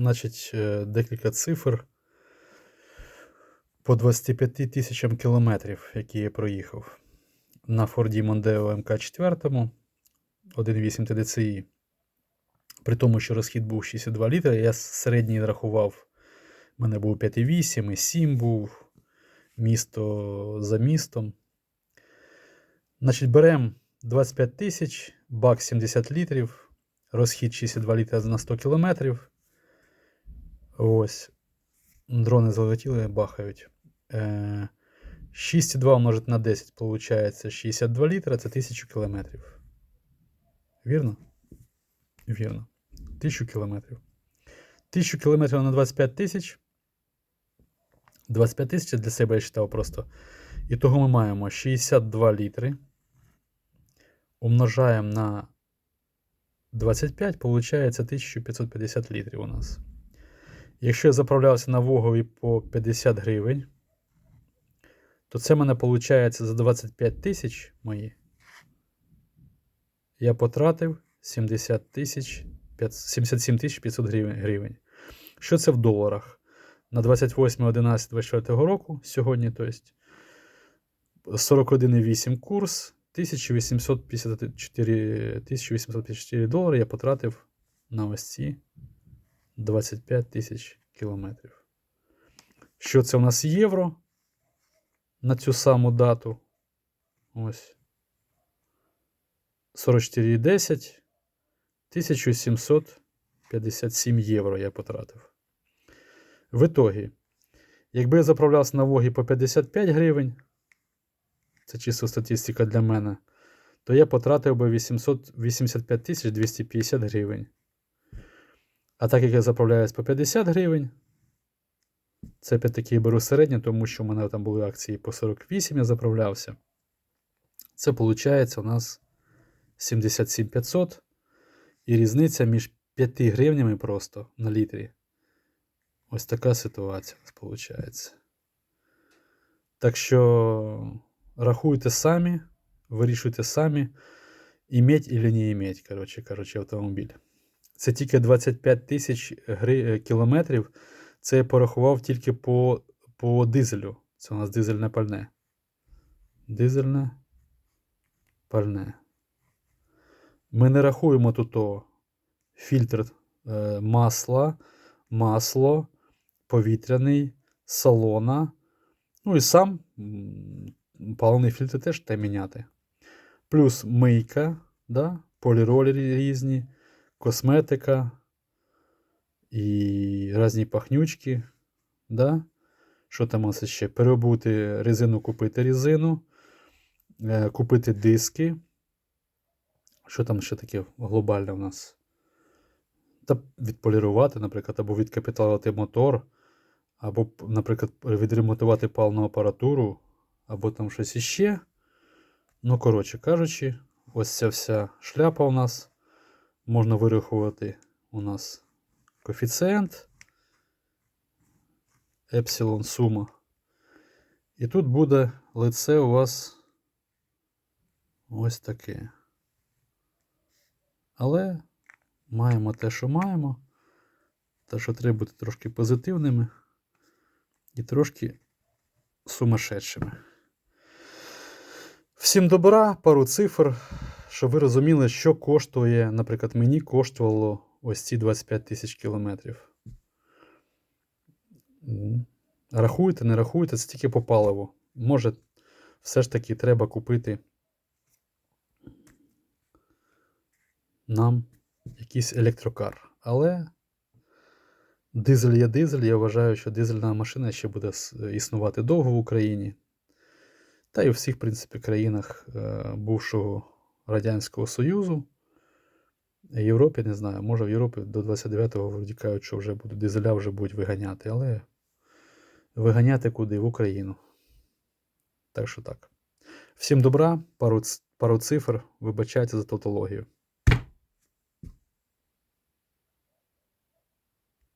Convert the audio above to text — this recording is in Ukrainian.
Значить, е, декілька цифр по 25 тисячам кілометрів, які я проїхав. На Форді Мондео МК4 1.8 TDCi. При тому, що розхід був 62 літри, я середній рахував. У мене був 5,8 і 7 був місто за містом. Значить, беремо 25 тисяч, бак 70 літрів, розхід 62 літри на 100 кілометрів. Ось. Дрони залетіли, бахають. Е, 6,2 умножити на 10, виходить 62 літра, це 1000 кілометрів. Вірно? Вірно. 1000 кілометрів. 1000 кілометрів на 25 тисяч. 25 тисяч для себе я читав просто. І того ми маємо 62 літри. Умножаємо на 25, виходить 1550 літрів у нас. Якщо я заправлявся на Вогові по 50 гривень, то це мене виходить за 25 тисяч мої. Я потратив 70 тисяч 77 тисяч 500 гривень- гривень. Що це в доларах? На 28.11.24 року сьогодні, то есть 41,8 курс, 1854, 1854 долари я потратив на ось ці 25 тисяч кілометрів. Що це у нас євро на цю саму дату? Ось. 44,10. 1757 євро я потратив. В ітогі, якби я заправлявся на Вогі по 55 гривень, це чисто статистика для мене, то я потратив би 885 250 гривень. А так як я заправляюсь по 50 гривень, це таки беру середнє, тому що в мене там були акції по 48, я заправлявся. Це виходить у нас 77 500. І різниця між 5 гривнями просто на літрі. Ось така ситуація у нас виходить. Так що рахуйте самі, вирішуйте самі, іметь или не іметь, коротше, коротше, автомобіль. Це тільки 25 тисяч е, кілометрів. Це я порахував тільки по, по дизелю. Це у нас дизельне пальне. Дизельне пальне. Ми не рахуємо тут о, фільтр е, масла, масло, повітряний, салона. Ну і сам паливний фільтр теж треба міняти. Плюс мийка, да, поліролі різні, косметика і різні пахнючки. Да? Що там у нас ще? Переобути резину, купити резину, е, купити диски. Що там ще таке глобальне в нас? Та відполірувати, наприклад, або відкапіталувати мотор, або, наприклад, відремонтувати паливну апаратуру, або там щось іще. Ну, коротше кажучи, ось ця вся шляпа у нас. Можна вирахувати у нас коефіцієнт, епсилон сума. І тут буде лице у вас ось таке. Але маємо те, що маємо. Те, що треба бути трошки позитивними і трошки сумасшедшими. Всім добра, пару цифр, щоб ви розуміли, що коштує, наприклад, мені коштувало ось ці 25 тисяч кілометрів. М. Рахуйте, не рахуйте, це тільки по паливу. Може, все ж таки треба купити нам якийсь електрокар. Але дизель є дизель. Я вважаю, що дизельна машина ще буде існувати довго в Україні. Та й у всіх, в принципі, країнах е, бувшого Радянського Союзу. Європі не знаю, може в Європі до 29-го вроді що вже будуть дизеля вже будуть виганяти, але виганяти куди? В Україну. Так що так. Всім добра, пару, пару цифр, вибачайте за тавтологію.